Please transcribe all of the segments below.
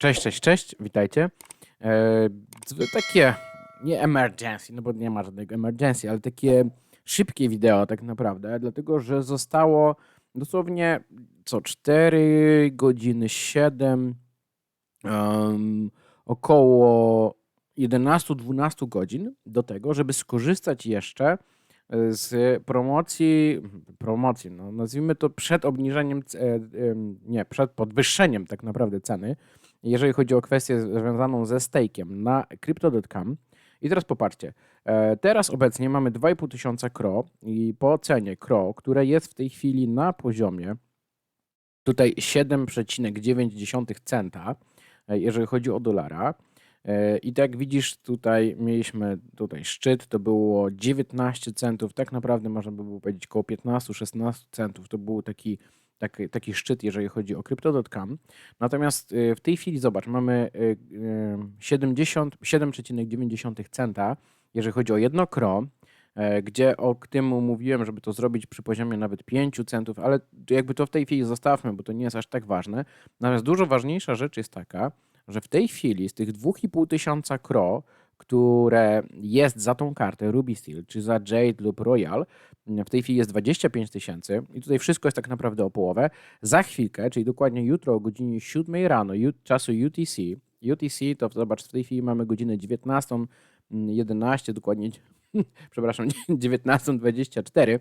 Cześć, cześć, cześć, witajcie. E, z- takie, nie emergency, no bo nie ma żadnego emergency, ale takie szybkie wideo tak naprawdę, dlatego że zostało dosłownie co 4 godziny 7, um, około 11-12 godzin do tego, żeby skorzystać jeszcze z promocji, promocji, no nazwijmy to przed obniżeniem, e, em, nie, przed podwyższeniem tak naprawdę ceny, jeżeli chodzi o kwestię związaną ze stake'iem na crypto.com. I teraz popatrzcie, e, teraz obecnie mamy 2,5 tysiąca CRO i po cenie CRO, które jest w tej chwili na poziomie tutaj 7,9 centa, e, jeżeli chodzi o dolara. E, I tak widzisz, tutaj mieliśmy tutaj szczyt, to było 19 centów, tak naprawdę można by było powiedzieć około 15-16 centów, to był taki, taki, taki szczyt, jeżeli chodzi o crypto.com. Natomiast e, w tej chwili, zobacz, mamy e, e, 70 7,9 centa, jeżeli chodzi o jedno kro, e, gdzie o tym mówiłem, żeby to zrobić przy poziomie nawet 5 centów, ale jakby to w tej chwili zostawmy, bo to nie jest aż tak ważne. Natomiast dużo ważniejsza rzecz jest taka, że w tej chwili z tych 2,5 tysiąca kro, które jest za tą kartę Ruby Steel, czy za Jade lub Royal, w tej chwili jest 25 tysięcy i tutaj wszystko jest tak naprawdę o połowę. Za chwilkę, czyli dokładnie jutro o godzinie 7 rano czasu UTC, UTC to zobacz, w tej chwili mamy godzinę 19.11, dokładnie, przepraszam, 19.24,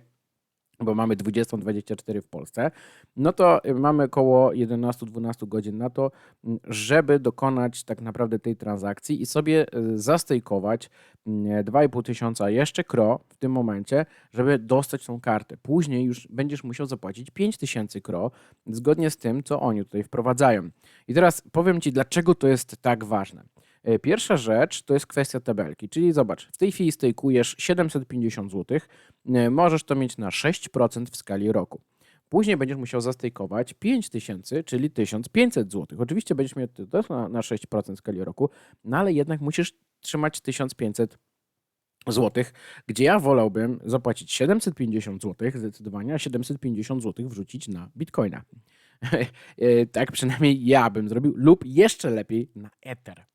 bo mamy 20.24 w Polsce, no to mamy około 11-12 godzin na to, m, żeby dokonać tak naprawdę tej transakcji i sobie y, zastejkować mm, 2,5 tysiąca jeszcze kro w tym momencie, żeby dostać tą kartę. Później już będziesz musiał zapłacić 5 tysięcy kro, zgodnie z tym, co oni tutaj wprowadzają. I teraz powiem Ci, dlaczego to jest tak ważne. E, Pierwsza rzecz to jest kwestia tabelki, czyli zobacz, w tej chwili stejkujesz 750 zł, e, możesz to mieć na 6% w skali roku. Później będziesz musiał zastejkować 5000, czyli 1500 zł. Oczywiście będziesz miał to na, na 6% w skali roku, no ale jednak musisz trzymać 1500 złotych, gdzie ja wolałbym zapłacić 750 zł zdecydowanie, a 750 zł wrzucić na bitcoina. E, tak przynajmniej ja bym zrobił, lub jeszcze lepiej na Ether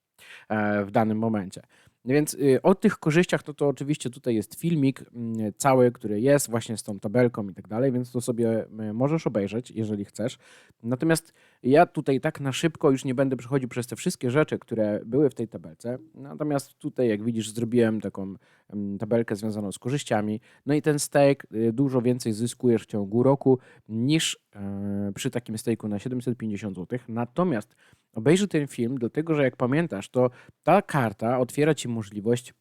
w danym momencie. Więc y, o tych korzyściach to, to oczywiście tutaj jest filmik mm, cały, który jest właśnie z tą tabelką i tak dalej, więc to sobie y, możesz obejrzeć, jeżeli chcesz. Natomiast ja tutaj tak na szybko już nie będę przechodził przez te wszystkie rzeczy, które były w tej tabelce. Natomiast tutaj, jak widzisz, zrobiłem taką mm, tabelkę związaną z korzyściami. No i ten stake y, dużo więcej zyskujesz w ciągu roku niż e, przy takim stake'u na 750 zł. Natomiast obejrzyj ten film, dlatego że jak pamiętasz, to ta karta otwiera ci możliwość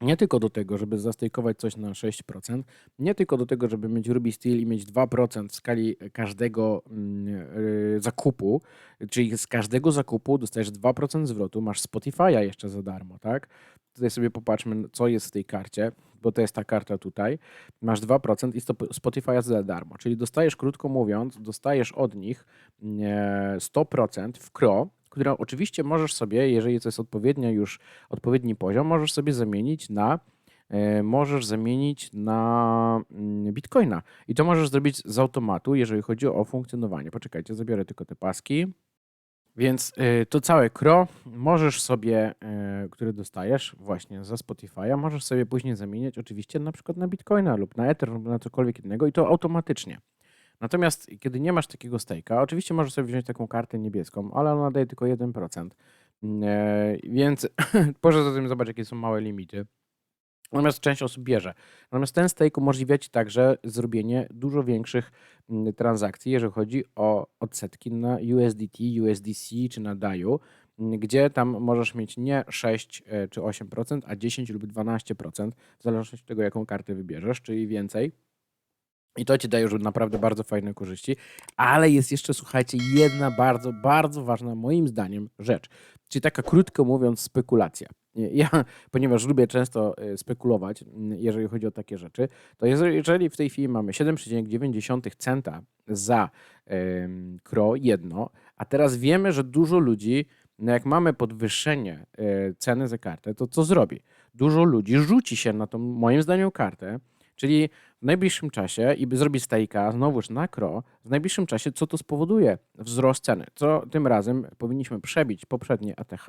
nie tylko do tego, żeby zastejkować coś na 6%, nie tylko do tego, żeby mieć Ruby Steel i mieć 2% w skali każdego mm, yy, zakupu, czyli z każdego zakupu dostajesz 2% zwrotu, masz Spotify'a jeszcze za darmo, tak? Tutaj sobie popatrzmy, co jest w tej karcie, bo to jest ta karta tutaj. Masz 2% i Spotify'a za darmo, czyli dostajesz, krótko mówiąc, dostajesz od nich e, 100% w KRO, które oczywiście możesz sobie, jeżeli to jest odpowiednio już odpowiedni poziom, możesz sobie zamienić na e, możesz zamienić na mm, Bitcoina. I to możesz zrobić z automatu, jeżeli chodzi o funkcjonowanie. Poczekajcie, zabiorę tylko te paski. Więc y, to całe CRO możesz sobie, y, które dostajesz właśnie za Spotify'a, możesz sobie później zamieniać oczywiście na przykład na Bitcoina lub na Ether lub na cokolwiek innego i to automatycznie. Natomiast kiedy nie masz takiego stake'a, oczywiście możesz sobie wziąć taką kartę niebieską, ale ona daje tylko 1%. E, więc poza tym zobacz, jakie są małe limity. Natomiast część osób bierze. Natomiast ten stake umożliwia Ci także zrobienie dużo większych mm, transakcji, jeżeli chodzi o odsetki na USDT, USDC czy na DAI, mm, gdzie tam możesz mieć nie 6 e, czy 8%, a 10 lub 12%, w zależności od tego, jaką kartę wybierzesz, czyli więcej. I to ci daje już naprawdę bardzo fajne korzyści. Ale jest jeszcze, słuchajcie, jedna bardzo, bardzo ważna moim zdaniem rzecz. Czyli taka krótko mówiąc spekulacja. Ja, ponieważ lubię często e, spekulować, m, jeżeli chodzi o takie rzeczy, to jeżeli, w tej chwili mamy 7,9 centa za kro jedno, a teraz wiemy, że dużo ludzi, no jak mamy podwyższenie e, ceny za kartę, to co zrobi? Dużo ludzi rzuci się na tą, moim zdaniem, kartę, czyli w najbliższym czasie i by zrobić stejka znowuż na kro, w najbliższym czasie co to spowoduje? Wzrost ceny. Co tym razem powinniśmy przebić poprzednie ATH,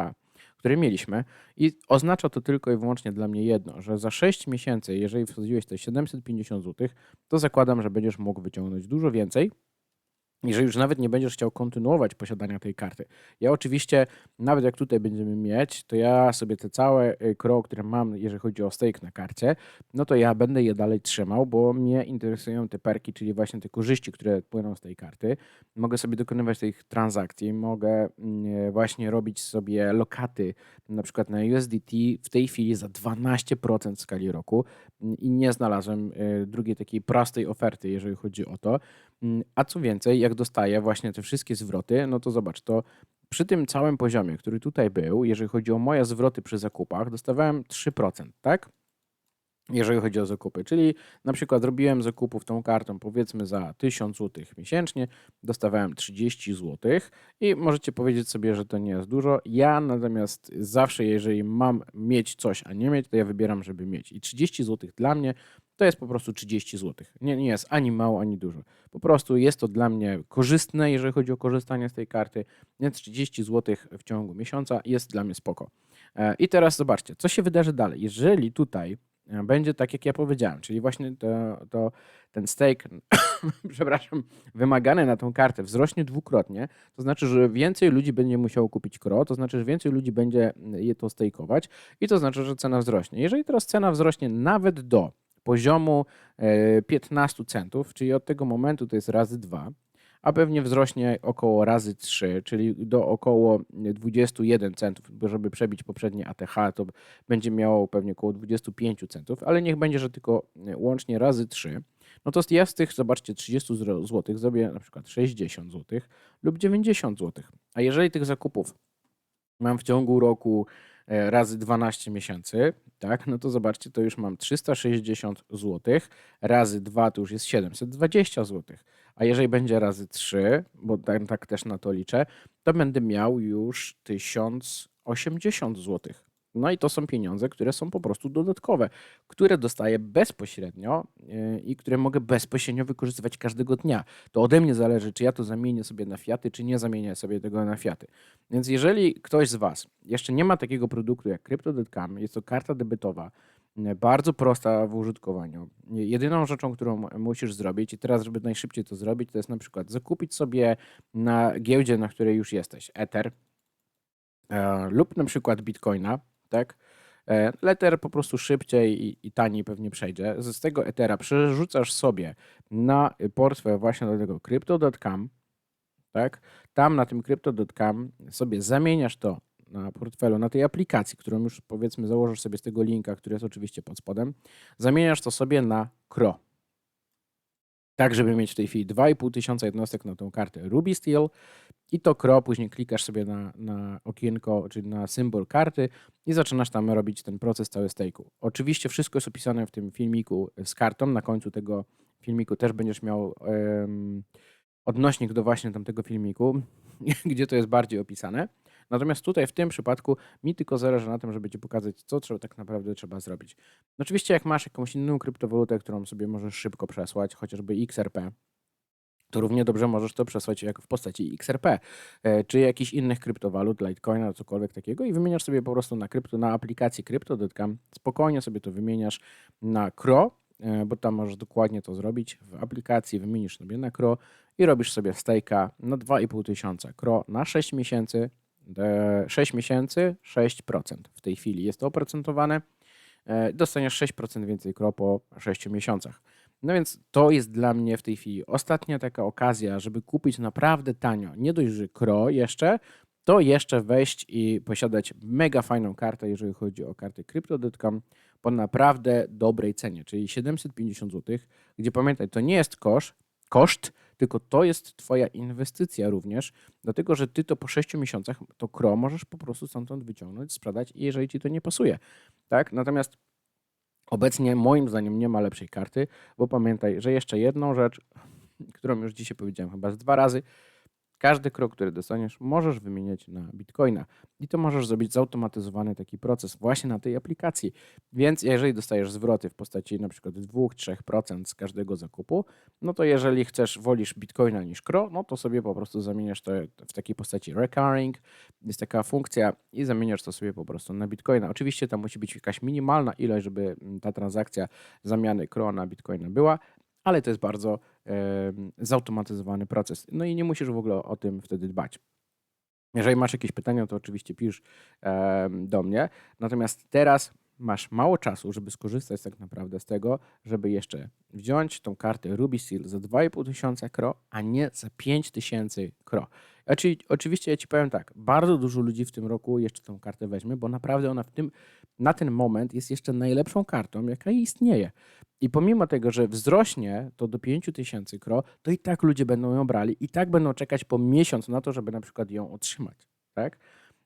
które mieliśmy i oznacza to tylko i wyłącznie dla mnie jedno, że za 6 miesięcy, jeżeli wsadziłeś te 750 zł, to zakładam, że będziesz mógł wyciągnąć dużo więcej jeżeli już nawet nie będziesz chciał kontynuować posiadania tej karty. Ja oczywiście, nawet jak tutaj będziemy mieć, to ja sobie te całe y, kro, które mam, jeżeli chodzi o stake na karcie, no to ja będę je dalej trzymał, bo mnie interesują te perki, czyli właśnie te korzyści, które płyną z tej karty. Mogę sobie dokonywać tych transakcji, mogę mm, właśnie robić sobie lokaty, na przykład na USDT w tej chwili za 12% w skali roku mm, i nie znalazłem y, drugiej takiej prostej oferty, jeżeli chodzi o to. Mm, A co więcej, jak dostaję właśnie te wszystkie zwroty, no to zobacz, to przy tym całym poziomie, który tutaj był, jeżeli chodzi o moje zwroty przy zakupach, dostawałem 3%, tak? Jeżeli chodzi o zakupy, czyli na przykład robiłem zakupów tą kartą powiedzmy za 1000 zł miesięcznie, dostawałem 30 zł i możecie powiedzieć sobie, że to nie jest dużo. Ja natomiast zawsze, jeżeli mam mieć coś, a nie mieć, to ja wybieram, żeby mieć. I 30 zł dla mnie to jest po prostu 30 zł. Nie, nie jest ani mało, ani dużo. Po prostu jest to dla mnie korzystne, jeżeli chodzi o korzystanie z tej karty, więc 30 zł w ciągu miesiąca jest dla mnie spoko. E, I teraz zobaczcie, co się wydarzy dalej. Jeżeli tutaj będzie tak, jak ja powiedziałem, czyli właśnie to, to ten stake, przepraszam, wymagany na tą kartę wzrośnie dwukrotnie, to znaczy, że więcej ludzi będzie musiało kupić KRO, to znaczy, że więcej ludzi będzie je to stakeować i to znaczy, że cena wzrośnie. Jeżeli teraz cena wzrośnie nawet do poziomu e, 15 centów, czyli od tego momentu to jest razy 2, a pewnie wzrośnie około razy 3, czyli do około 21 centów, bo żeby przebić poprzednie ATH, to będzie miało pewnie około 25 centów, ale niech będzie, że tylko e, łącznie razy 3. No to ja z tych, zobaczcie, 30 zł zrobię na przykład 60 zł lub 90 zł. A jeżeli tych zakupów mam w ciągu roku razy 12 miesięcy, tak, no to zobaczcie, to już mam 360 zł, razy 2 to już jest 720 zł. A jeżeli będzie razy 3, bo tak, tak też na to liczę, to będę miał już 1080 zł. No i to są pieniądze, które są po prostu dodatkowe, które dostaję bezpośrednio yy, i które mogę bezpośrednio wykorzystywać każdego dnia. To ode mnie zależy, czy ja to zamienię sobie na fiaty, czy nie zamienię sobie tego na fiaty. Więc jeżeli ktoś z Was jeszcze nie ma takiego produktu jak Crypto.com, jest to karta debytowa, yy, bardzo prosta w użytkowaniu. Jedyną rzeczą, którą musisz zrobić, i teraz, żeby najszybciej to zrobić, to jest na przykład zakupić sobie na giełdzie, na której już jesteś, Ether e, lub na przykład Bitcoina, tak? E, Letter po prostu szybciej i, i taniej pewnie przejdzie. Z tego Ethera przerzucasz sobie na portfel właśnie do tego crypto.com, tak? Tam na tym crypto.com sobie zamieniasz to na portfelu, na tej aplikacji, którą już powiedzmy założysz sobie z tego linka, który jest oczywiście pod spodem, zamieniasz to sobie na CRO. Tak, żeby mieć w tej chwili 2,5 tysiąca jednostek na tą kartę Ruby Steel i to CRO, później klikasz sobie na, na okienko, czyli na symbol karty i zaczynasz tam robić ten proces cały stake'u. Oczywiście wszystko jest opisane w tym filmiku z kartą. Na końcu tego filmiku też będziesz miał em, odnośnik do właśnie tamtego filmiku, gdzie to jest bardziej opisane. Natomiast tutaj w tym przypadku mi tylko zależy na tym, żeby Ci pokazać, co trzeba, tak naprawdę trzeba zrobić. Oczywiście jak masz jakąś inną kryptowalutę, którą sobie możesz szybko przesłać, chociażby XRP, to równie dobrze możesz to przesłać jak w postaci XRP, e, czy jakichś innych kryptowalut, Litecoina, cokolwiek takiego i wymieniasz sobie po prostu na krypto, na aplikacji Crypto.com, spokojnie sobie to wymieniasz na CRO, e, bo tam możesz dokładnie to zrobić w aplikacji, wymienisz sobie na CRO i robisz sobie stake'a na 2,5 tysiąca CRO na 6 miesięcy, 6 miesięcy 6% w tej chwili jest to oprocentowane, e, dostaniesz 6% więcej CRO po 6 miesiącach. No więc to jest dla mnie w tej chwili ostatnia taka okazja, żeby kupić naprawdę tanio. Nie dość, że KRO jeszcze, to jeszcze wejść i posiadać mega fajną kartę, jeżeli chodzi o kartę Crypto.com po naprawdę dobrej cenie, czyli 750 zł, gdzie pamiętaj, to nie jest koszt, koszt, tylko to jest Twoja inwestycja również, dlatego że Ty to po 6 miesiącach, to KRO możesz po prostu stamtąd wyciągnąć, sprzedać, jeżeli Ci to nie pasuje. Tak? Natomiast Obecnie moim zdaniem nie ma lepszej karty, bo pamiętaj, że jeszcze jedną rzecz, którą już dzisiaj powiedziałem chyba z dwa razy, Każdy krok, który dostaniesz, możesz wymieniać na bitcoina. I to możesz zrobić zautomatyzowany taki proces właśnie na tej aplikacji. Więc jeżeli dostajesz zwroty w postaci przykład 2-3% z każdego zakupu, no to jeżeli chcesz, wolisz bitcoina niż kro, no to sobie po prostu zamieniasz to w takiej postaci recurring. Jest taka funkcja i zamieniasz to sobie po prostu na bitcoina. Oczywiście tam musi być jakaś minimalna ilość, żeby ta transakcja zamiany kro na bitcoina była, ale to jest bardzo em, zautomatyzowany proces. No i nie musisz w ogóle o tym wtedy dbać. Jeżeli masz jakieś pytania, to oczywiście pisz em, do mnie. Natomiast teraz masz mało czasu, żeby skorzystać tak naprawdę z tego, żeby jeszcze wziąć tą kartę Ruby Seal za 2,5 tysiąca kro, a nie za 5 tysięcy kro. Oczy, oczywiście ja ci powiem tak, bardzo dużo ludzi w tym roku jeszcze tą kartę weźmie, bo naprawdę ona w tym, na ten moment jest jeszcze najlepszą kartą, jaka istnieje. I pomimo tego, że wzrośnie to do 5000 kro, to i tak ludzie będą ją brali i tak będą czekać po miesiąc na to, żeby na przykład ją otrzymać, tak?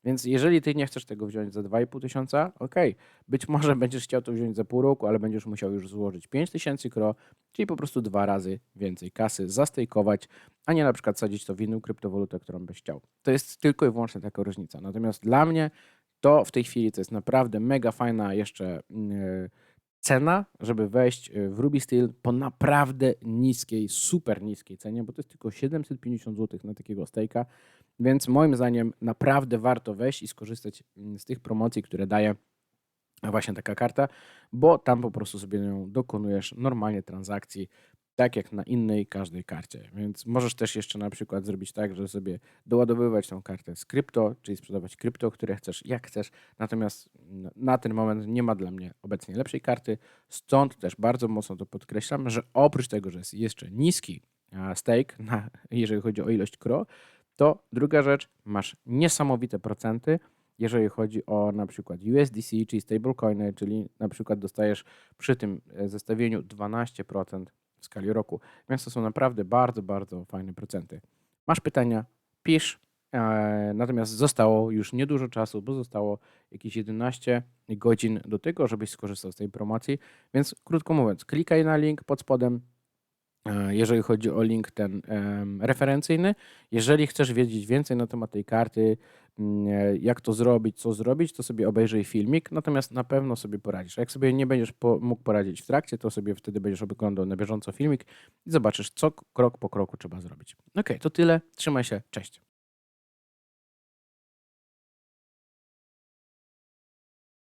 Więc jeżeli ty nie chcesz tego wziąć za 2,5 tysiąca, okej, być może będziesz chciał to wziąć za pół roku, ale będziesz musiał już złożyć 5000 kro, czyli po prostu dwa razy więcej kasy zastejkować, a nie na przykład sadzić to w inną kryptowalutę, którą byś chciał. To jest tylko i wyłącznie taka różnica. Natomiast dla mnie to w tej chwili to jest naprawdę mega fajna jeszcze yy, cena, żeby wejść y, w Ruby Steel po naprawdę niskiej, super niskiej cenie, bo to jest tylko 750 zł na takiego stejka, więc moim zdaniem naprawdę warto wejść i skorzystać mm, z tych promocji, które daje właśnie taka karta, bo tam po prostu sobie ją dokonujesz normalnie transakcji, tak jak na innej każdej karcie. Więc możesz też jeszcze na przykład zrobić tak, że sobie doładowywać tą kartę z krypto, czyli sprzedawać krypto, które chcesz, jak chcesz. Natomiast n- na ten moment nie ma dla mnie obecnie lepszej karty. Stąd też bardzo mocno to podkreślam, że oprócz tego, że jest jeszcze niski stake, na, jeżeli chodzi o ilość kro, to druga rzecz, masz niesamowite procenty, jeżeli chodzi o na przykład USDC, czyli stablecoiny, czyli na przykład dostajesz przy tym e, zestawieniu 12% w skali roku. Więc to są naprawdę bardzo, bardzo fajne procenty. Masz pytania? Pisz. E, Natomiast zostało już niedużo czasu, bo zostało jakieś 11 godzin do tego, żebyś skorzystał z tej promocji. Więc krótko mówiąc, klikaj na link pod spodem, jeżeli chodzi o link ten referencyjny. Jeżeli chcesz wiedzieć więcej na temat tej karty, mm, e, jak to zrobić, co zrobić, to sobie obejrzyj filmik, natomiast na pewno sobie poradzisz. Jak sobie nie będziesz po, mógł poradzić w trakcie, to sobie wtedy będziesz oglądał na bieżąco filmik i zobaczysz, co krok po kroku trzeba zrobić. Ok, to tyle. Trzymaj się. Cześć.